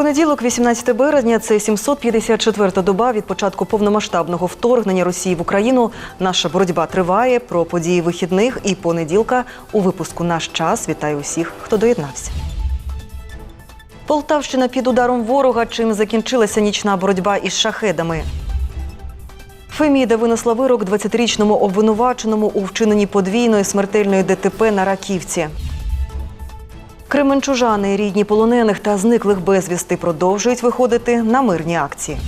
Понеділок, 18 березня, це 754-та доба від початку повномасштабного вторгнення Росії в Україну. Наша боротьба триває. Про події вихідних і понеділка у випуску Наш час. Вітаю усіх, хто доєднався. Полтавщина під ударом ворога. Чим закінчилася нічна боротьба із шахедами. Феміда винесла вирок 20-річному обвинуваченому у вчиненні подвійної смертельної ДТП на Раківці. Кременчужани, рідні полонених та зниклих безвісти продовжують виходити на мирні акції.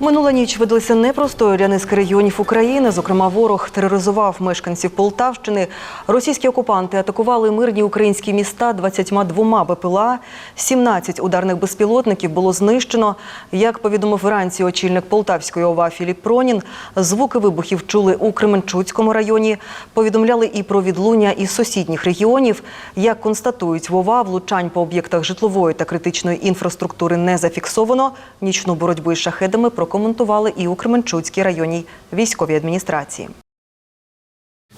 Минула ніч видалася непростою для низки регіонів України. Зокрема, ворог тероризував мешканців Полтавщини. Російські окупанти атакували мирні українські міста 22 БПЛА. 17 ударних безпілотників було знищено. Як повідомив вранці очільник Полтавської ОВА Філіп Пронін, звуки вибухів чули у Кременчуцькому районі. Повідомляли і про відлуння із сусідніх регіонів. Як констатують в ОВА, влучань по об'єктах житлової та критичної інфраструктури не зафіксовано. Нічну боротьбу із шахедами прокоментували і у Кременчуцькій районній військовій адміністрації.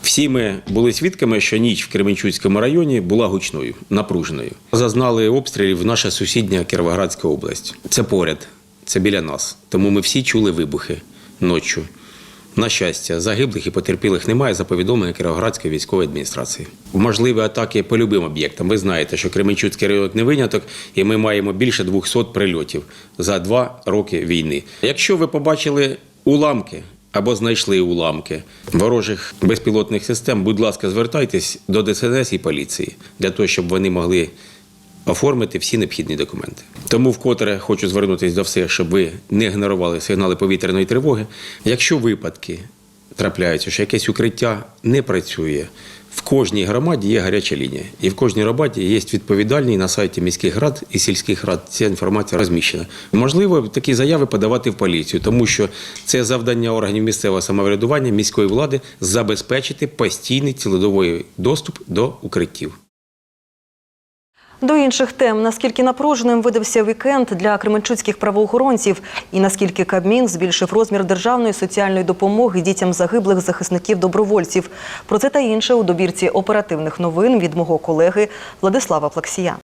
Всі ми були свідками, що ніч в Кременчуцькому районі була гучною, напруженою. Зазнали обстрілів наша сусідня Кіровоградська область. Це поряд, це біля нас. Тому ми всі чули вибухи ночі. На щастя, загиблих і потерпілих немає за повідомлення Кіровоградської військової адміністрації. Можливі атаки по любим об'єктам. Ви знаєте, що Кременчуцький район не виняток, і ми маємо більше 200 прильотів за два роки війни. Якщо ви побачили уламки або знайшли уламки ворожих безпілотних систем, будь ласка, звертайтесь до ДСНС і поліції для того, щоб вони могли оформити всі необхідні документи. Тому вкотре хочу звернутися до всіх, щоб ви не ігнорували сигнали повітряної тривоги. Якщо випадки трапляються, що якесь укриття не працює. В кожній громаді є гаряча лінія, і в кожній громаді є відповідальний на сайті міських рад і сільських рад. Ця інформація розміщена. Можливо, такі заяви подавати в поліцію, тому що це завдання органів місцевого самоврядування міської влади забезпечити постійний цілодовий доступ до укриттів. До інших тем, наскільки напруженим видався вікенд для кременчуцьких правоохоронців і наскільки Кабмін збільшив розмір державної соціальної допомоги дітям загиблих захисників добровольців. Про це та інше у добірці оперативних новин від мого колеги Владислава Плаксія.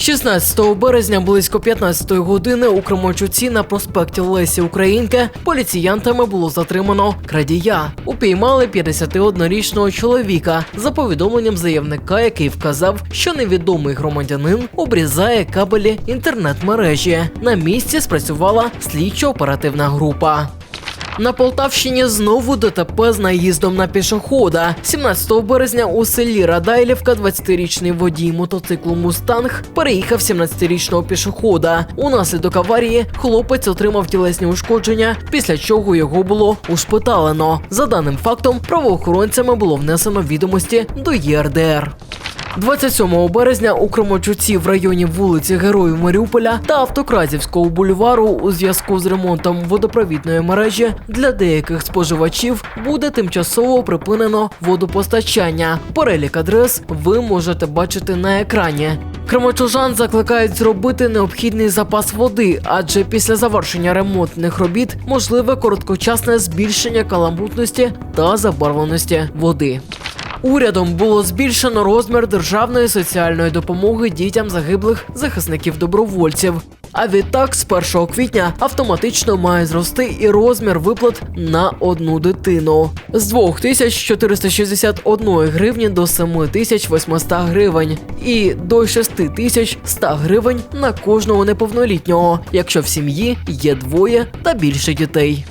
16 березня близько 15 години у Кременчуці на проспекті Лесі Українки поліціянтами було затримано крадія. Упіймали 51-річного чоловіка за повідомленням заявника, який вказав, що невідомий громадянин обрізає кабелі інтернет-мережі. На місці спрацювала слідчо-оперативна група. На Полтавщині знову ДТП з наїздом на пішохода. 17 березня у селі Радайлівка 20-річний водій мотоциклу Мустанг переїхав 17-річного пішохода. Унаслідок аварії хлопець отримав тілесні ушкодження, після чого його було ушпиталено. За даним фактом, правоохоронцями було внесено відомості до ЄРДР. 27 березня у Кромочуці в районі вулиці Героїв Маріуполя та Автокразівського бульвару у зв'язку з ремонтом водопровідної мережі для деяких споживачів буде тимчасово припинено водопостачання. Перелік адрес ви можете бачити на екрані. Кремочужан закликають зробити необхідний запас води, адже після завершення ремонтних робіт можливе короткочасне збільшення каламбутності та забарвленості води. Урядом було збільшено розмір державної соціальної допомоги дітям загиблих захисників добровольців. А відтак, з 1 квітня автоматично має зрости і розмір виплат на одну дитину з 2461 гривні до 7800 гривень і до 6100 гривень на кожного неповнолітнього, якщо в сім'ї є двоє та більше дітей.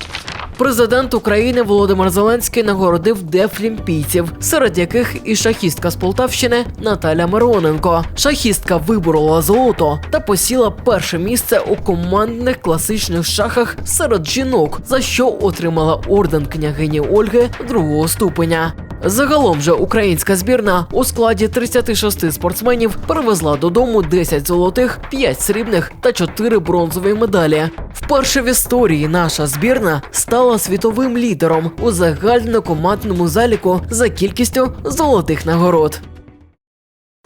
Президент України Володимир Зеленський нагородив дефлімпійців, серед яких і шахістка з Полтавщини Наталя Мироненко. Шахістка виборола золото та посіла перше місце у командних класичних шахах серед жінок, за що отримала орден княгині Ольги другого ступеня. Загалом же українська збірна у складі 36 спортсменів привезла додому 10 золотих, 5 срібних та 4 бронзові медалі. Вперше в історії наша збірна стала світовим лідером у загальнокомандному заліку за кількістю золотих нагород.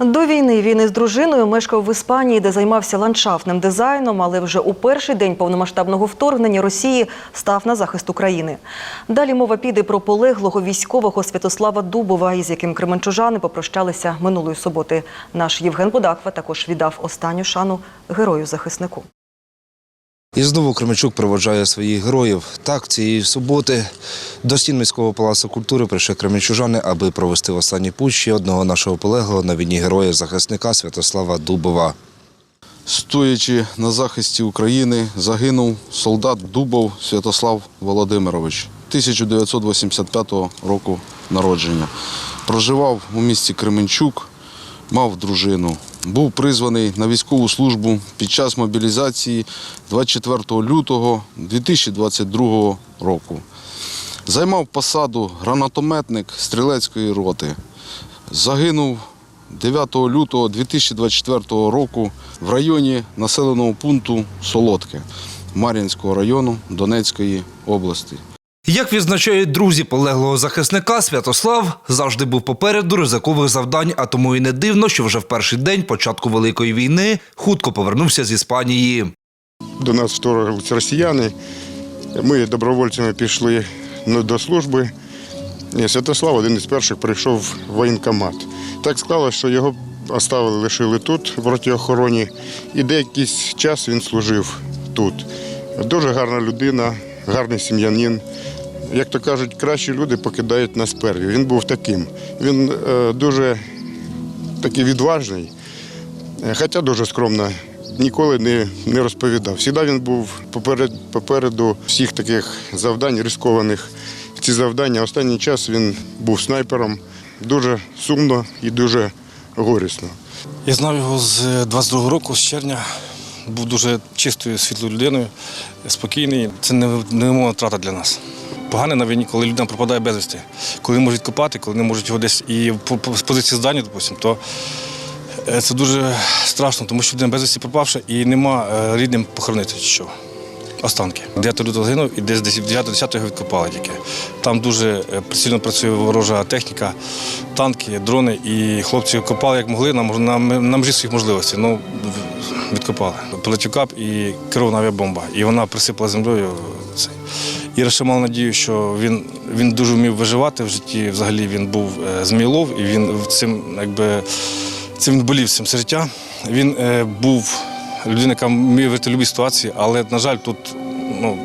До війни він із дружиною мешкав в Іспанії, де займався ландшафтним дизайном, але вже у перший день повномасштабного вторгнення Росії став на захист України. Далі мова піде про полеглого військового Святослава Дубова, із яким кременчужани попрощалися минулої суботи. Наш Євген Будаква також віддав останню шану герою-захиснику. І знову Кременчук проводжає своїх героїв. Так, цієї суботи до стін міського палацу культури прийшли кременчужани, аби провести останній путь ще одного нашого полеглого на війні героя захисника Святослава Дубова. Стоячи на захисті України, загинув солдат Дубов Святослав Володимирович 1985 року народження. Проживав у місті Кременчук, мав дружину. Був призваний на військову службу під час мобілізації 24 лютого 2022 року. Займав посаду гранатометник стрілецької роти. Загинув 9 лютого 2024 року в районі населеного пункту Солодке Мар'їнського району Донецької області. Як відзначають друзі полеглого захисника, Святослав завжди був попереду ризикових завдань, а тому і не дивно, що вже в перший день початку Великої війни хутко повернувся з Іспанії. До нас вторглися росіяни. Ми добровольцями пішли ну, до служби. Святослав один із перших прийшов в воєнкомат. Так склалося, що його оставили, лишили тут, в ротіохороні, і деякий час він служив тут. Дуже гарна людина, гарний сім'янин. Як то кажуть, кращі люди покидають нас перві. Він був таким. Він е, дуже такий відважний. Е, Хоча дуже скромно, ніколи не, не розповідав. Всіда він був поперед, попереду всіх таких завдань, рискованих. Ці завдання останній час він був снайпером. Дуже сумно і дуже горісно. Я знав його з 22-го року, з червня. Був дуже чистою, світлою людиною, спокійний. Це невимовна втрата для нас. Погане на війні, коли людина пропадає безвісти. Коли не можуть копати, коли не можуть його десь і з позиції здання, допустимо, то е, це дуже страшно, тому що людина безвісті пропавша і нема е, рідним похоронити що. Останки. 9 лютого загинув і десь 9-10 його відкопали тільки. Там дуже е, сильно працює ворожа техніка, танки, дрони, і хлопці копали як могли на, мож- на, на межі своїх можливостей. Ну, відкопали. Полетів кап і керована авіабомба. І вона присипала землею. Іра ще мала надію, що він, він дуже вмів виживати в житті. Взагалі він був е, змійлов, і він цим, якби, цим болів цим життя. Він е, був людина, яка вміє вийти будь-якій ситуації, але, на жаль, тут ну,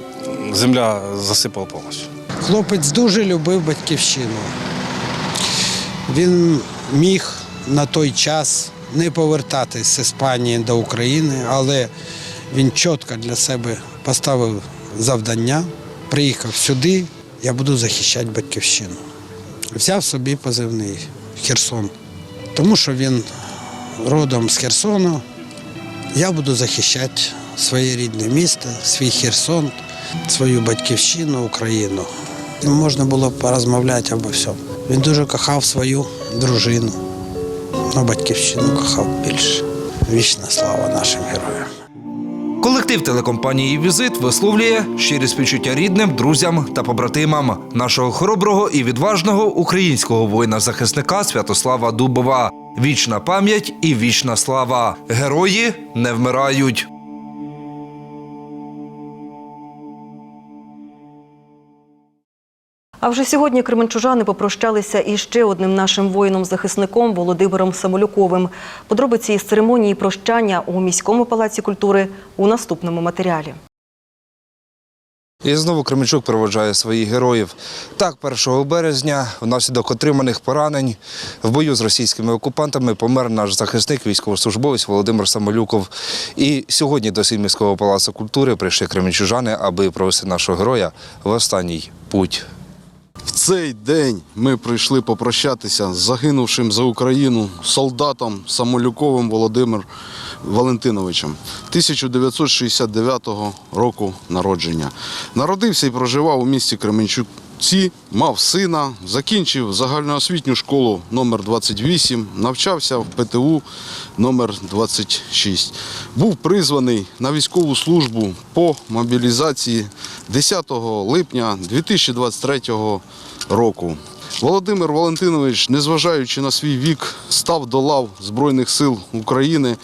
земля засипала повністю. Хлопець дуже любив батьківщину. Він міг на той час не повертатись з Іспанії до України, але він чітко для себе поставив завдання, приїхав сюди, я буду захищати батьківщину. Взяв собі позивний Херсон, тому що він родом з Херсону. Я буду захищати своє рідне місто, свій Херсон, свою батьківщину, Україну. Ну, Можна було порозмовляти обо всьому. Він дуже кохав свою дружину, а батьківщину кохав більше. Вічна слава нашим героям. Колектив телекомпанії Візит висловлює щирі співчуття рідним, друзям та побратимам нашого хороброго і відважного українського воїна-захисника Святослава Дубова. Вічна пам'ять і вічна слава. Герої не вмирають. А вже сьогодні кременчужани попрощалися із ще одним нашим воїном-захисником Володимиром Самолюковим. Подробиці із церемонії прощання у міському палаці культури у наступному матеріалі. І знову Кременчук проводжає своїх героїв. Так, 1 березня, внаслідок отриманих поранень в бою з російськими окупантами помер наш захисник, військовослужбовець Володимир Самолюков. І сьогодні до сім міського палацу культури прийшли кременчужани, аби провести нашого героя в останній путь. В цей день ми прийшли попрощатися з загинувшим за Україну солдатом Самолюковим Володимир Валентиновичем 1969 року народження. Народився і проживав у місті Кременчуці, мав сина, закінчив загальноосвітню школу номер 28, навчався в ПТУ номер 26. Був призваний на військову службу по мобілізації 10 липня 2023 року. Володимир Валентинович, незважаючи на свій вік, став до лав Збройних сил України,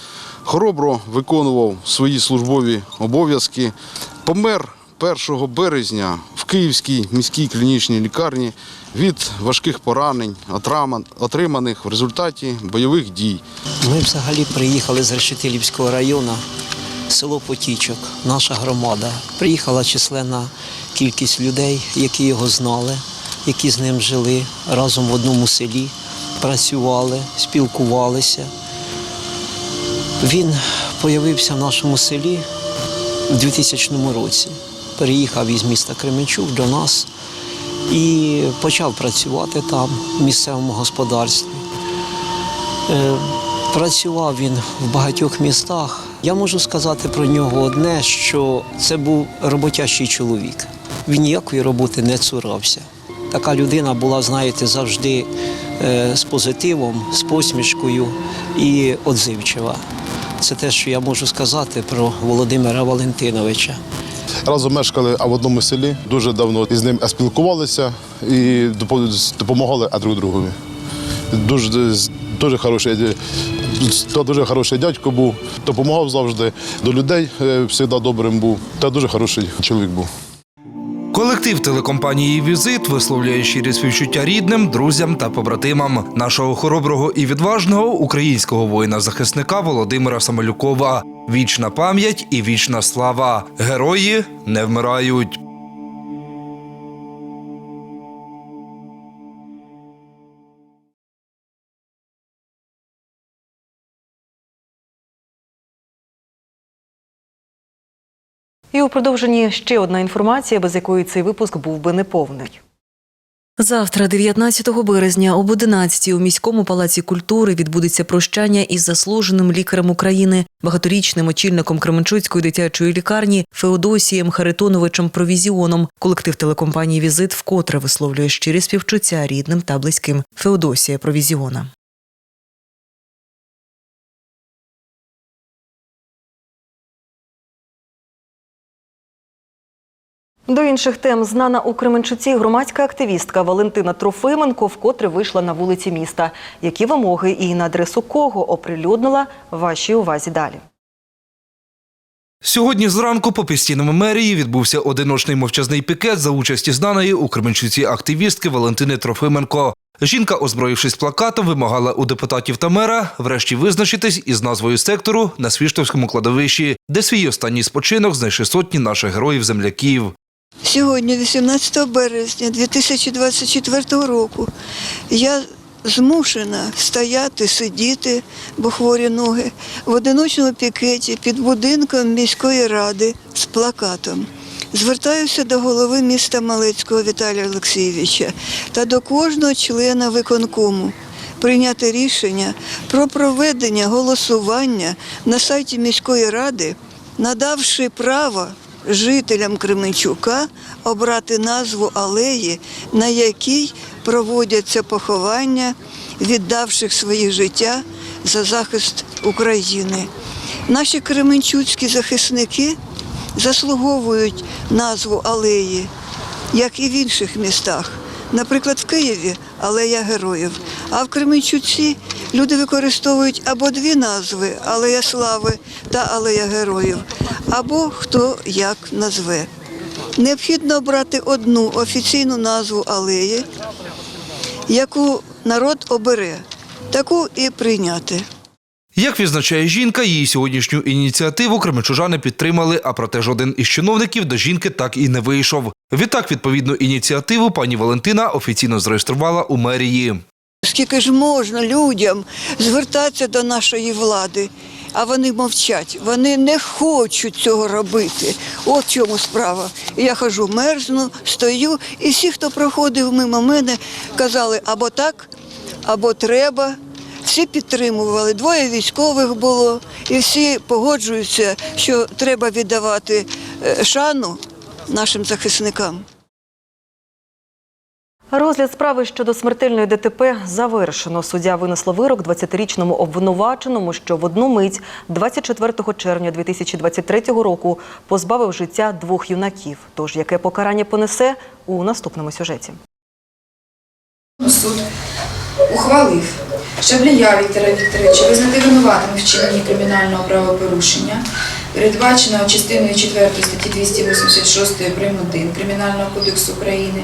хоробро виконував свої службові обов'язки. Помер 1 березня в Київській міській клінічній лікарні від важких поранень, отриманих в результаті бойових дій. Ми взагалі приїхали з Решетилівського району, село Потічок, наша громада. Приїхала численна кількість людей, які його знали, які з ним жили разом в одному селі, працювали, спілкувалися. Він появився в нашому селі у 2000 році. Переїхав із міста Кременчук до нас і почав працювати там, в місцевому господарстві. Е, Працював він в багатьох містах. Я можу сказати про нього одне, що це був роботящий чоловік. Він ніякої роботи не цурався. Така людина була, знаєте, завжди е, з позитивом, з посмішкою і отзивчива. Це те, що я можу сказати про Володимира Валентиновича. Разом мешкали в одному селі. Дуже давно із ним спілкувалися і допомагали друг другові. Дуже, дуже хороший, та дуже хороший дядько був, допомагав завжди до людей, е, завжди добрим був. Та дуже хороший чоловік був. Колектив телекомпанії Візит висловлює щирі співчуття рідним, друзям та побратимам нашого хороброго і відважного українського воїна-захисника Володимира Самолюкова. Вічна пам'ять і вічна слава. Герої не вмирають. У продовженні ще одна інформація, без якої цей випуск був би неповний. Завтра, 19 березня, об 11 у міському палаці культури відбудеться прощання із заслуженим лікарем України, багаторічним очільником Кременчуцької дитячої лікарні Феодосієм Харитоновичем Провізіоном. Колектив телекомпанії Візит вкотре висловлює щирі співчуття рідним та близьким Феодосія Провізіона. До інших тем знана у Кременчуці громадська активістка Валентина Трофименко вкотре вийшла на вулиці міста. Які вимоги і на адресу кого оприлюднила вашій увазі далі. Сьогодні зранку по пістінам мерії відбувся одиночний мовчазний пікет за участі знаної у Кременчуці активістки Валентини Трофименко. Жінка, озброївшись плакатом, вимагала у депутатів та мера врешті визначитись із назвою сектору на Свіштовському кладовищі, де свій останній спочинок знайшли сотні наших героїв-земляків. Сьогодні, 18 березня 2024 року, я змушена стояти, сидіти, бо хворі ноги, в одиночному пікеті під будинком міської ради з плакатом. Звертаюся до голови міста Малецького Віталія Олексійовича та до кожного члена виконкому прийняти рішення про проведення голосування на сайті міської ради, надавши право жителям Кременчука обрати назву алеї, на якій проводяться поховання віддавших своє життя за захист України. Наші кременчуцькі захисники заслуговують назву алеї, як і в інших містах. Наприклад, в Києві алея героїв, а в Кременчуці люди використовують або дві назви алея слави та алея героїв, або хто як назве. Необхідно обрати одну офіційну назву алеї, яку народ обере, таку і прийняти. Як відзначає жінка, її сьогоднішню ініціативу кременчужани підтримали, а проте жоден із чиновників до жінки так і не вийшов. Відтак, відповідну ініціативу пані Валентина офіційно зареєструвала у мерії. Скільки ж можна людям звертатися до нашої влади, а вони мовчать, вони не хочуть цього робити. От в чому справа. Я хожу, мерзну, стою, і всі, хто проходив мимо мене, казали або так, або треба. Всі підтримували. Двоє військових було, і всі погоджуються, що треба віддавати е, шану нашим захисникам. Розгляд справи щодо смертельної ДТП завершено. Суддя винесла вирок 20-річному обвинуваченому, що в одну мить 24 червня 2023 року позбавив життя двох юнаків. Тож яке покарання понесе у наступному сюжеті. Суд ухвалив Шаблія Віктора Вікторовича визнати винуватим вчиненні кримінального правопорушення, передбаченого частиною 4 статті 286 прим. 1 Кримінального кодексу України,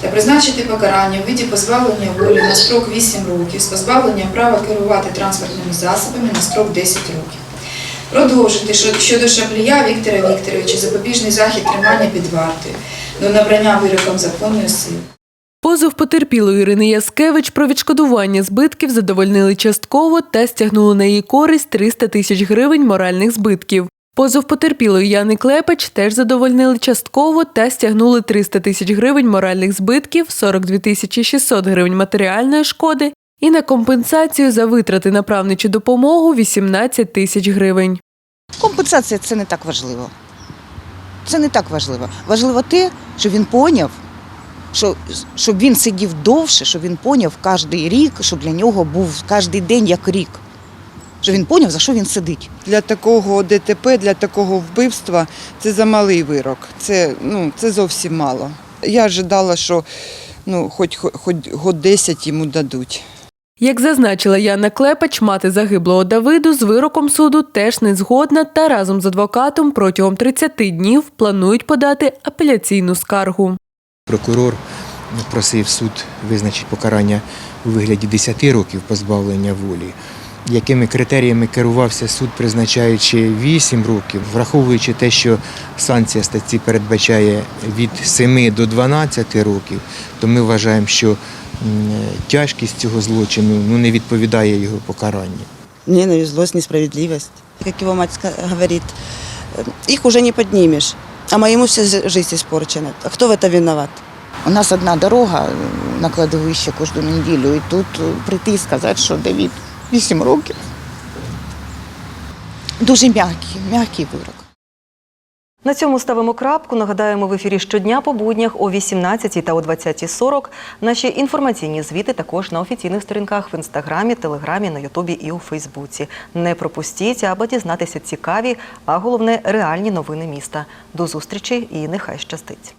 та призначити покарання у виді позбавлення волі на строк 8 років з позбавленням права керувати транспортними засобами на строк 10 років. Продовжити щодо Шаблія Віктора Вікторовича запобіжний захід тримання під вартою до набрання вироком законної сили. Позов потерпілої Ірини Яскевич про відшкодування збитків задовольнили частково та стягнули на її користь 300 тисяч гривень моральних збитків. Позов потерпілої Яни Клепач теж задовольнили частково та стягнули 300 тисяч гривень моральних збитків, 42 тисячі 600 гривень матеріальної шкоди і на компенсацію за витрати на правничу допомогу 18 тисяч гривень. Компенсація це не так важливо. Це не так важливо. Важливо те, що він поняв, що, щоб він сидів довше, щоб він поняв кожен рік, щоб для нього був кожен день як рік. Щоб він поняв, за що він сидить. Для такого ДТП, для такого вбивства це замалий вирок. Це, ну, це зовсім мало. Я ожидала, що ну, хоч, хоч год 10 йому дадуть. Як зазначила Яна Клепач, мати загиблого Давиду з вироком суду теж не згодна та разом з адвокатом протягом 30 днів планують подати апеляційну скаргу. Прокурор просив суд визначити покарання у вигляді 10 років позбавлення волі Якими критеріями керувався суд, призначаючи 8 років, враховуючи те, що санкція статті передбачає від 7 до 12 років, то ми вважаємо, що м, тяжкість цього злочину ну, не відповідає його покаранню. Ненависть, злость, несправедливость. Как его мать ска- говорит, «Э, их уже не поднимешь, а моему вся з- жизнь испорчена. А кто в это виноват? У нас одна дорога э, на кладовище кожну неділю, і тут е, прийти і сказати, що Давід 8 років. Дуже м'який, м'який вирок. На цьому ставимо крапку. Нагадаємо, в ефірі щодня по буднях о 18 та о 20.40. Наші інформаційні звіти також на офіційних сторінках в інстаграмі, телеграмі, на Ютубі і у Фейсбуці. Не пропустіть, аби дізнатися цікаві, а головне реальні новини міста. До зустрічі і нехай щастить.